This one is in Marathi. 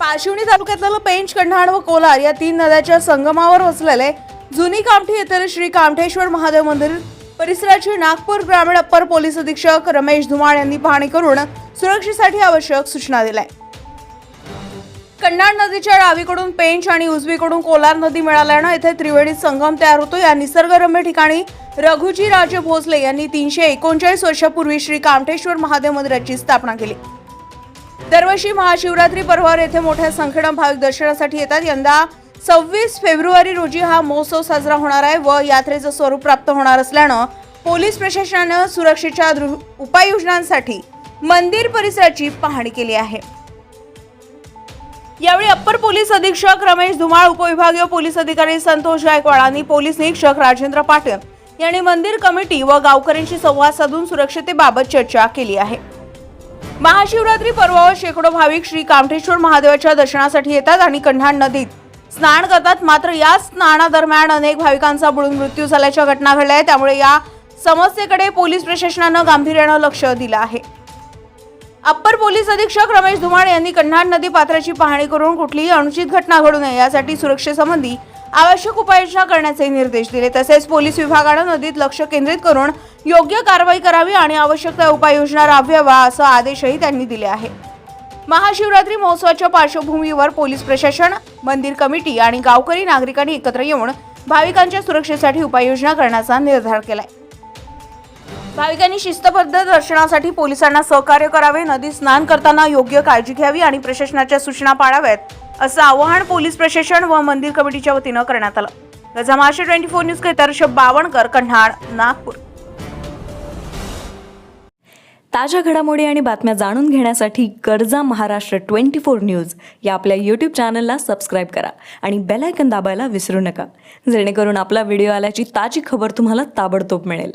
पाशिवणी तालुक्यातलं पेंच कन्हाड व कोलार या तीन नद्याच्या संगमावर वसलेले जुनी कामठी येथील श्री कामठेश्वर महादेव मंदिर परिसराची नागपूर ग्रामीण अप्पर पोलीस अधीक्षक रमेश धुमाळ यांनी पाहणी करून सुरक्षेसाठी आवश्यक सूचना दिल्या. कन्नाड नदीच्या डावीकडून पेंच आणि उजवीकडून कोलार नदी मिळाल्यानं येथे त्रिवेणी संगम तयार होतो. या निसर्गरम्य ठिकाणी रघुजी राजे भोसले यांनी तीनशे एकोणचाळीस वर्षापूर्वी श्री कामठेश्वर महादेव मंदिराची स्थापना केली. दरवर्षी महाशिवरात्री पर्वावर येथे मोठ्या संख्येनं भाविक दर्शनासाठी येतात. यंदा सव्वीस फेब्रुवारी रोजी हा महोत्सव साजरा होणार आहे व यात्रेचं स्वरूप प्राप्त होणार असल्यानं पोलीस प्रशासनानं सुरक्षेच्या दृ- उपाययोजनांसाठी मंदिर परिसराची पाहणी केली आहे. यावेळी अप्पर पोलीस अधीक्षक रमेश धुमाळ उपविभागीय पोलीस अधिकारी संतोष गायकवाड आणि पोलीस निरीक्षक राजेंद्र पाटील यांनी मंदिर कमिटी व गावकऱ्यांशी संवाद साधून सुरक्षतेबाबत चर्चा केली आहे. महाशिवरात्री पर्वावर शेकडो भाविक श्री कामठेश्वर महादेवाच्या दर्शनासाठी येतात आणि कन्हाण नदीत स्नान करतात. मात्र या स्नानादरम्यान अनेक भाविकांचा बुडून मृत्यू झाल्याच्या घटना घडल्या आहेत. त्यामुळे या समस्येकडे पोलीस प्रशासनानं गांभीर्यानं लक्ष दिलं आहे. अप्पर पोलीस अधीक्षक रमेश धुमाळ यांनी कन्हाण नदी पात्राची पाहणी करून कुठलीही अनुचित घटना घडू नये यासाठी सुरक्षेसंबंधी आवश्यक उपाययोजना करण्याचे निर्देश दिले. तसेच पोलीस विभागानं नदीत लक्ष केंद्रित करून योग्य कारवाई करावी आणि आवश्यक त्या उपाययोजना राबवावा असा आदेशही त्यांनी दिले आहे. महाशिवरात्री महोत्सवाच्या पार्श्वभूमीवर पोलीस प्रशासन मंदिर कमिटी आणि गावकरी नागरिकांनी एकत्र येऊन भाविकांच्या सुरक्षेसाठी उपाययोजना करण्याचा निर्धार केलाय. भाविकांनी शिस्तबद्ध दर्शनासाठी पोलिसांना सहकार्य करावे नदी स्नान करताना योग्य काळजी घ्यावी आणि प्रशासनाच्या सूचना पाळाव्यात. असं आवाहन पोलीस प्रशासन व मंदिर कमिटीच्या वतीनं करण्यात आलं. गजामाशे twenty four news K Rishabh Bawankar Kanhad Nagpur. ताज्या घडामोडी आणि बातम्या जाणून घेण्यासाठी गरजा महाराष्ट्र ट्वेंटी फोर न्यूज या आपल्या यूट्यूब चॅनलला सबस्क्राईब करा आणि बेलायकन दाबायला विसरू नका. जेणेकरून आपला व्हिडिओ आल्याची ताजी खबर तुम्हाला ताबडतोब मिळेल.